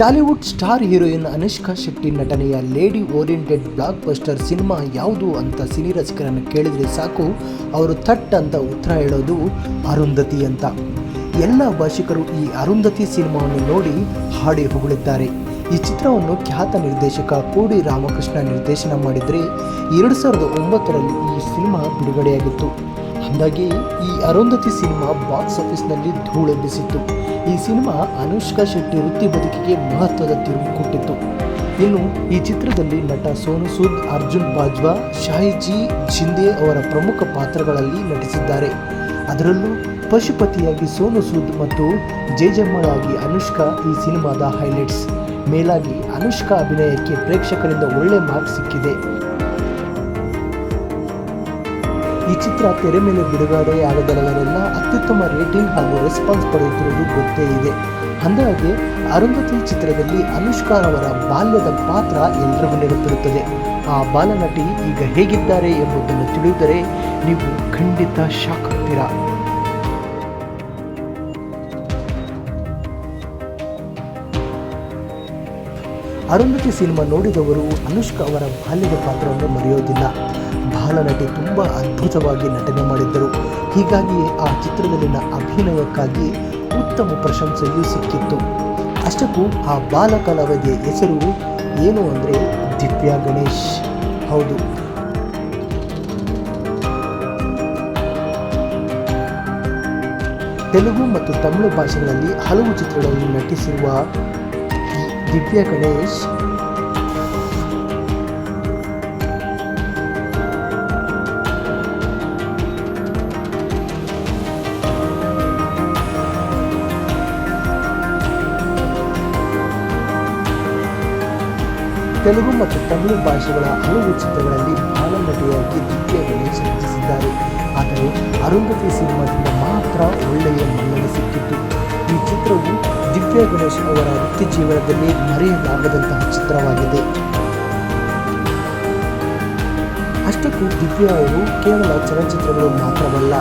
Tollywood star heroine Anushka Shetty ನಟನೆಯ lady oriented blockbuster cinema ಯಾವುದು ಅಂತ cine ರಸಿಕರನ್ನು ಕೇಳಿದರೆ ಸಾಕು. ಅವರು ಥಟ್ ಅಂತ ಉತ್ತರ ಹೇಳೋದು ಅರುಂಧತಿ ಅಂತ. ಎಲ್ಲ ಭಾಷಿಕರು ಈ ಅರುಂಧತಿ ಸಿನಿಮಾವನ್ನು ನೋಡಿ ಹಾಡಿ ಹೊಗಳಿದ್ದಾರೆ. ಈ ಚಿತ್ರವನ್ನು ಖ್ಯಾತ ನಿರ್ದೇಶಕ ಕೋಡಿ ರಾಮಕೃಷ್ಣ ನಿರ್ದೇಶನ ಮಾಡಿದರೆ ಎರಡು ಸಾವಿರದ ಒಂಬತ್ತರಲ್ಲಿ ಈ ಸಿನಿಮಾ ಬಿಡುಗಡೆಯಾಗಿತ್ತು. ಹಾಗಾಗಿ ಈ ಅರುಂಧತಿ ಸಿನಿಮಾ ಬಾಕ್ಸ್ ಆಫೀಸ್ನಲ್ಲಿ ಧೂಳೆಬ್ಬಿಸಿತ್ತು ಈ ಸಿನಿಮಾ ಅನುಷ್ಕಾ ಶೆಟ್ಟಿ ವೃತ್ತಿ ಬದುಕಿಗೆ ಮಹತ್ವದ ತಿರುವು ಕೊಟ್ಟಿತ್ತು. ಇನ್ನು ಈ ಚಿತ್ರದಲ್ಲಿ ನಟ ಸೋನು ಸೂದ್, ಅರ್ಜುನ್ ಬಾಜ್ವಾ, ಶಾಹಿಜಿ ಶಿಂದೆ ಅವರ ಪ್ರಮುಖ ಪಾತ್ರಗಳಲ್ಲಿ ನಟಿಸಿದ್ದಾರೆ. ಅದರಲ್ಲೂ ಪಶುಪತಿಯಾಗಿ ಸೋನು ಸೂದ್ ಮತ್ತು ಜೇಜಮ್ಮಳಾಗಿ ಅನುಷ್ಕಾ ಈ ಸಿನಿಮಾದ ಹೈಲೈಟ್ಸ್. ಮೇಲಾಗಿ ಅನುಷ್ಕಾ ಅಭಿನಯಕ್ಕೆ ಪ್ರೇಕ್ಷಕರಿಂದ ಒಳ್ಳೆ ಮಾರ್ಕ್ ಸಿಕ್ಕಿದೆ. ಈ ಚಿತ್ರ ತೆರೆ ಮೇಲೆ ಬಿಡುಗಡೆ ಆಗದಲ್ಲೆಲ್ಲ ಅತ್ಯುತ್ತಮ ರೇಟಿಂಗ್ ಹಾಗೂ ರೆಸ್ಪಾನ್ಸ್ ಪಡೆಯುತ್ತಿರುವುದು ಗೊತ್ತೇ ಇದೆ. ಅಂದಹಾಗೆ, ಅರುಂಧತಿ ಚಿತ್ರದಲ್ಲಿ ಅನುಷ್ಕಾ ಅವರ ಬಾಲ್ಯದ ಪಾತ್ರ ಎಲ್ರಿಗೂ ನೆನಪಿರುತ್ತದೆ. ಆ ಬಾಲನಟಿ ಈಗ ಹೇಗಿದ್ದಾರೆ ಎಂಬುದನ್ನು ತಿಳಿದರೆ ನೀವು ಖಂಡಿತ ಶಾಕ್ ಆಗ್ತೀರಾ? ಅರುಂಧತಿ ಸಿನಿಮಾ ನೋಡಿದವರು ಅನುಷ್ಕಾ ಅವರ ಬಾಲ್ಯದ ಪಾತ್ರವನ್ನು ಮರೆಯೋದಿಲ್ಲ. ಬಾಲನಟಿ ತುಂಬ ಅದ್ಭುತವಾಗಿ ನಟನೆ ಮಾಡಿದ್ದರು. ಹೀಗಾಗಿಯೇ ಆ ಚಿತ್ರದಲ್ಲಿನ ಅಭಿನಯಕ್ಕಾಗಿ ಉತ್ತಮ ಪ್ರಶಂಸೆಯೂ ಸಿಕ್ಕಿತ್ತು. ಅಷ್ಟಕ್ಕೂ ಆ ಬಾಲ ಹೆಸರು ಏನು ಅಂದರೆ ದಿವ್ಯಾ ಗಣೇಶ್. ಹೌದು. ತೆಲುಗು ಮತ್ತು ತಮಿಳು ಭಾಷೆಗಳಲ್ಲಿ ಹಲವು ಚಿತ್ರಗಳನ್ನು ನಟಿಸಿರುವ ದಿವ್ಯಾ ಗಣೇಶ್. ತೆಲುಗು ಮತ್ತು ತಮಿಳು ಭಾಷೆಗಳ ಹಲವು ಚಿತ್ರಗಳಲ್ಲಿ ಬಾಲನಟಿಯಾಗಿ ದ್ವಿತೀಯ ಗಣೇಶ್ ರಚಿಸಿದ್ದಾರೆ ಆದರೆ ಅರುಂಧತಿ ಸಿನಿಮಾದಿಂದ ಮಾತ್ರ ಒಳ್ಳೆಯ ಮನ್ನಣೆ ಸಿಕ್ಕಿತ್ತು ಈ ಚಿತ್ರವು ದಿವ್ಯಾ ಗಣೇಶ್ ಅವರ ವೃತ್ತಿ ಜೀವನದಲ್ಲಿ ಮರೆಯಲಾಗದಂತಹ ಚಿತ್ರವಾಗಿದೆ. ಅಷ್ಟಕ್ಕೂ ದಿವ್ಯ ಅವರು ಕೇವಲ ಚಲನಚಿತ್ರಗಳು ಮಾತ್ರವಲ್ಲ,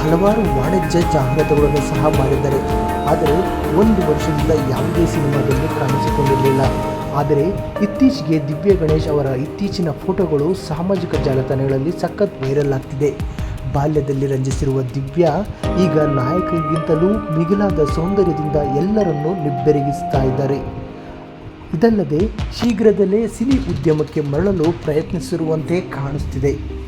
ಹಲವಾರು ವಾಣಿಜ್ಯ ಜಾಹೀರಾತುಗಳನ್ನು ಸಹ ಮಾಡಿದ್ದಾರೆ. ಆದರೆ ಒಂದು ವರ್ಷದಿಂದ ಯಾವುದೇ ಸಿನಿಮಾದಲ್ಲಿ ಕಾಣಿಸಿಕೊಂಡಿರಲಿಲ್ಲ. ಆದರೆ ಇತ್ತೀಚೆಗೆ ದಿವ್ಯ ಗಣೇಶ್ ಅವರ ಇತ್ತೀಚಿನ ಫೋಟೋಗಳು ಸಾಮಾಜಿಕ ಜಾಲತಾಣಗಳಲ್ಲಿ ಸಖತ್ ವೈರಲ್ ಆಗ್ತಿದೆ. ಬಾಲ್ಯದಲ್ಲಿ ರಂಜಿಸಿರುವ ದಿವ್ಯಾ ಈಗ ನಾಯಕರಿಗಿಂತಲೂ ಮಿಗಿಲಾದ ಸೌಂದರ್ಯದಿಂದ ಎಲ್ಲರನ್ನೂ ನಿಬ್ಬೆರಗಿಸ್ತಾ ಇದ್ದಾರೆ. ಇದಲ್ಲದೆ ಶೀಘ್ರದಲ್ಲೇ ಸಿನಿ ಉದ್ಯಮಕ್ಕೆ ಮರಳಲು ಪ್ರಯತ್ನಿಸಿರುವಂತೆ ಕಾಣಿಸ್ತಿದೆ.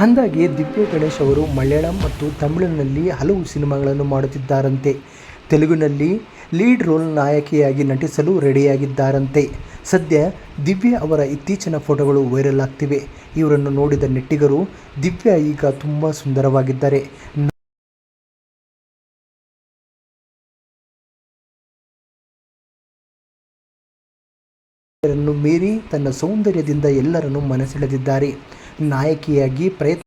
ಅಂದಾಗೆ ದಿವ್ಯ ಗಣೇಶ್ ಅವರು ಮಲಯಾಳಂ ಮತ್ತು ತಮಿಳಿನಲ್ಲಿ ಹಲವು ಸಿನಿಮಾಗಳನ್ನು ಮಾಡುತ್ತಿದ್ದಾರಂತೆ. ತೆಲುಗಿನಲ್ಲಿ ಲೀಡ್ ರೋಲ್ ನಾಯಕಿಯಾಗಿ ನಟಿಸಲು ರೆಡಿಯಾಗಿದ್ದಾರಂತೆ. ಸದ್ಯ ದಿವ್ಯಾ ಅವರ ಇತ್ತೀಚಿನ ಫೋಟೋಗಳು ವೈರಲ್ ಆಗ್ತಿವೆ. ಇವರನ್ನು ನೋಡಿದ ನೆಟ್ಟಿಗರು, ದಿವ್ಯಾ ಈಗ ತುಂಬ ಸುಂದರವಾಗಿದ್ದಾರೆ. ಮೀರಿ ತನ್ನ ಸೌಂದರ್ಯದಿಂದ ಎಲ್ಲರನ್ನು ಮನಸೆಳೆದಿದ್ದಾರೆ. ನಾಯಕಿಯಾಗಿ ಪ್ರಯತ್ನ